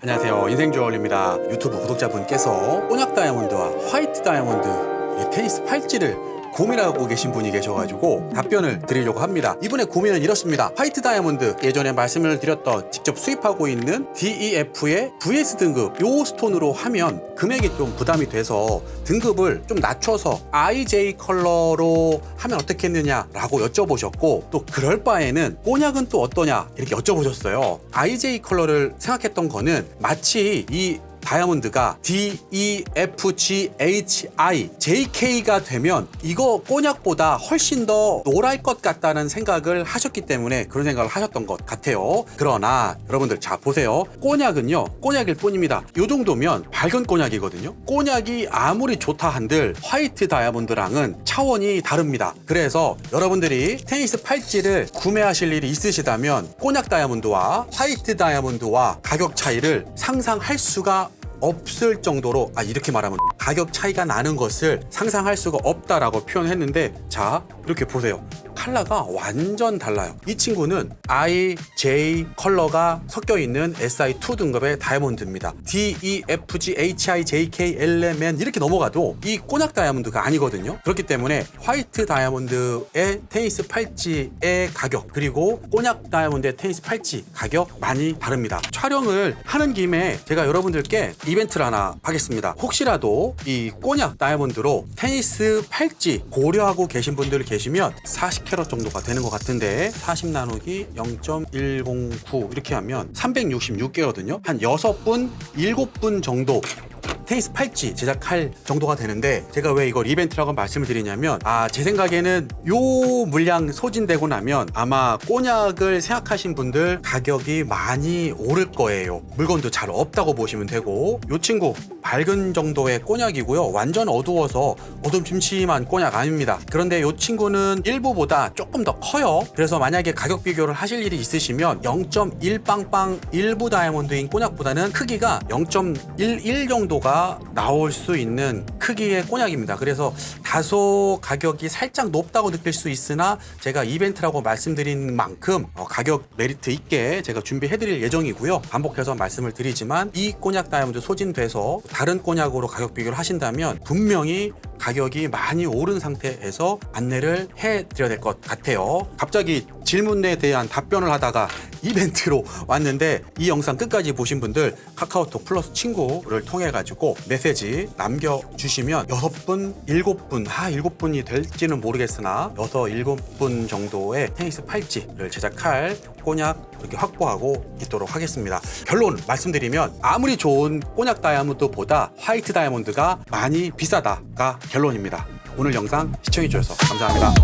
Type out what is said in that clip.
안녕하세요. 인생주얼입니다. 유튜브 구독자분께서 꼬냑 다이아몬드와 화이트 다이아몬드 이 테니스 팔찌를 고민하고 계신 분이 계셔가지고 답변을 드리려고 합니다. 이분의 고민은 이렇습니다. 화이트 다이아몬드 예전에 말씀을 드렸던 직접 수입하고 있는 DEF의 VS 등급 요 스톤으로 하면 금액이 좀 부담이 돼서 등급을 좀 낮춰서 IJ 컬러로 하면 어떻겠느냐라고 여쭤보셨고 또 그럴 바에는 꼬냑은 또 어떠냐 이렇게 여쭤보셨어요. IJ 컬러를 생각했던 거는 마치 이 다이아몬드가 D, E, F, G, H, I, J, K가 되면 이거 꼬냑보다 훨씬 더 노랄 것 같다는 생각을 하셨기 때문에 그런 생각을 하셨던 것 같아요. 그러나 여러분들 자 보세요. 꼬냑은요 꼬냑일 뿐입니다. 이 정도면 밝은 꼬냑이거든요. 꼬냑이 아무리 좋다 한들 화이트 다이아몬드랑은 차원이 다릅니다. 그래서 여러분들이 테니스 팔찌를 구매하실 일이 있으시다면 꼬냑 다이아몬드와 화이트 다이아몬드와 가격 차이를 상상할 수가 없을 정도로 아 이렇게 말하면 가격 차이가 나는 것을 상상할 수가 없다라고 표현했는데 자 이렇게 보세요 컬러가 완전 달라요. 이 친구는 I, J 컬러가 섞여 있는 SI2 등급의 다이아몬드입니다. D, E, F, G, H, I, J, K, L, M, N 이렇게 넘어가도 이 꼬냑 다이아몬드가 아니거든요. 그렇기 때문에 화이트 다이아몬드의 테니스 팔찌의 가격 그리고 꼬냑 다이아몬드의 테니스 팔찌 가격 많이 다릅니다. 촬영을 하는 김에 제가 여러분들께 이벤트를 하나 하겠습니다. 혹시라도 이 꼬냑 다이아몬드로 테니스 팔찌 고려하고 계신 분들 계시면 40 캐럿 정도가 되는 것 같은데 40 나누기 0.109 이렇게 하면 366개거든요. 한 6분, 7분 정도 테니스 팔찌 제작할 정도가 되는데 제가 왜 이걸 이벤트라고 말씀을 드리냐면 아 제 생각에는 요 물량 소진되고 나면 아마 꼬냑을 생각하신 분들 가격이 많이 오를 거예요. 물건도 잘 없다고 보시면 되고. 요 친구 밝은 정도의 꼬냑이고요. 완전 어두워서 어둠침침한 꼬냑 아닙니다. 그런데 요 친구는 일부보다 조금 더 커요. 그래서 만약에 가격 비교를 하실 일이 있으시면 0.1 빵빵 일부 다이아몬드인 꼬냑보다는 크기가 0.11 정도가 나올 수 있는 크기의 꼬냑입니다. 그래서 다소 가격이 살짝 높다고 느낄 수 있으나 제가 이벤트라고 말씀드린 만큼 어, 가격 메리트 있게 제가 준비해드릴 예정이고요. 반복해서 말씀을 드리지만 이 꼬냑 다이아몬드 소진돼서 다른 꼬냑으로 가격 비교를 하신다면 분명히 가격이 많이 오른 상태에서 안내를 해드려야 될 것 같아요. 갑자기 질문에 대한 답변을 하다가 이벤트로 왔는데 이 영상 끝까지 보신 분들 카카오톡 플러스 친구를 통해 가지고 메시지 남겨주시면 여섯 분, 일곱 분, 아 일곱 분이 될지는 모르겠으나 여섯 일곱 분 정도의 테니스 팔찌를 제작할 꼬냑 이렇게 확보하고 있도록 하겠습니다. 결론 말씀드리면 아무리 좋은 꼬냑 다이아몬드보다 화이트 다이아몬드가 많이 비싸다가 결론입니다. 오늘 영상 시청해 주셔서 감사합니다.